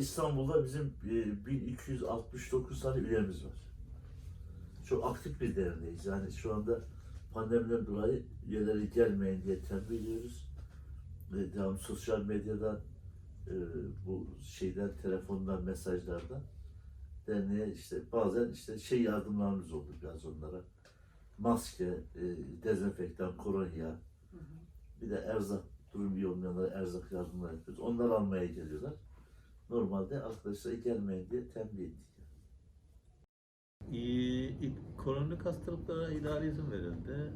İstanbul'da bizim e, 1269 tane üyemiz var. Çok aktif bir derneğiz. Yani şu anda pandemiden dolayı üyeleri gelmeyin diye tembih ediyoruz. Ve devam sosyal medyadan e, bu şeyden, telefondan, mesajlardan derneğe işte bazen işte şey yardımlarımız oldu biraz onlara. Maske, e, dezenfektan, kolonya, bir de erzak, durum iyi olmayanlara erzak yardımları yapıyoruz. Onlar almaya geliyorlar. Normalde arkadaşlar gelmeyin diye tembih ettik. İyi, ilk kronik hastalıklara idari izin verildi.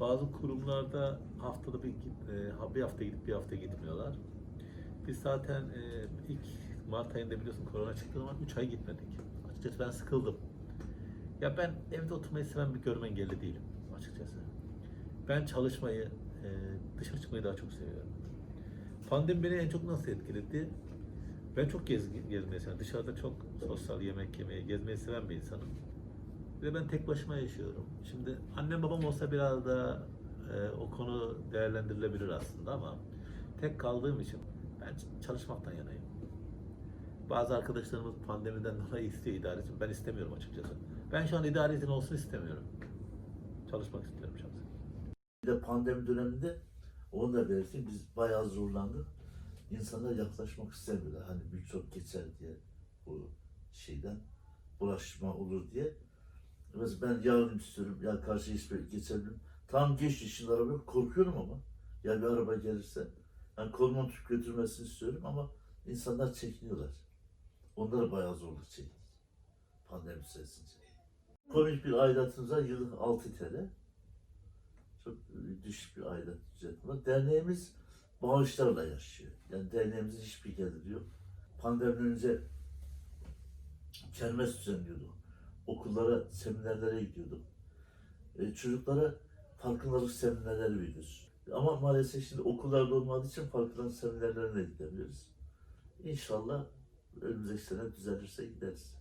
Bazı kurumlarda haftada bir, e, bir hafta gidip bir hafta gitmiyorlar. Biz zaten e, ilk Mart ayında biliyorsun korona çıktığı zaman 3 ay gitmedik. Açıkçası ben sıkıldım. Ya ben evde oturmayı seven bir görme engelli değilim açıkçası. Ben çalışmayı, e, dışarı çıkmayı daha çok seviyorum. Pandemi beni en çok nasıl etkiledi? Ben çok gez, gezmeyi seven, dışarıda çok sosyal yemek yemeyi, gezmeyi seven bir insanım. Ve ben tek başıma yaşıyorum. Şimdi annem babam olsa biraz da e, o konu değerlendirilebilir aslında ama tek kaldığım için ben çalışmaktan yanayım. Bazı arkadaşlarımız pandemiden dolayı istiyor idare izin. Ben istemiyorum açıkçası. Ben şu an idare izin olsun istemiyorum. Çalışmak istiyorum şahsen. Bir de pandemi döneminde onu da belirteyim biz bayağı zorlandık. İnsanlar yaklaşmak istemiyorlar. Hani mikrop geçer diye bu şeyden bulaşma olur diye. Mesela ben yardım istiyorum. Ya karşı hiçbir geçebilirim. Tam geç işin araba korkuyorum ama. Ya bir araba gelirse. Yani koluma tutup götürmesini istiyorum ama insanlar çekiniyorlar. Onlara bayağı zorluk çektik. Pandemi süresince. Komik bir aidatımız var. Yıllık 6 TL. Çok e, düşük bir aidat ücreti var. Derneğimiz bağışlarla yaşıyor. Yani derneğimizin hiçbir geliri yok. Pandemiden önce kermes düzenliyorduk. Okullara, seminerlere gidiyorduk. E, çocuklara farkındalık seminerleri veriyoruz. Ama maalesef şimdi okullarda olmadığı için farkındalık seminerlerine gidemiyoruz. İnşallah önümüzdeki sene düzelirse gideriz.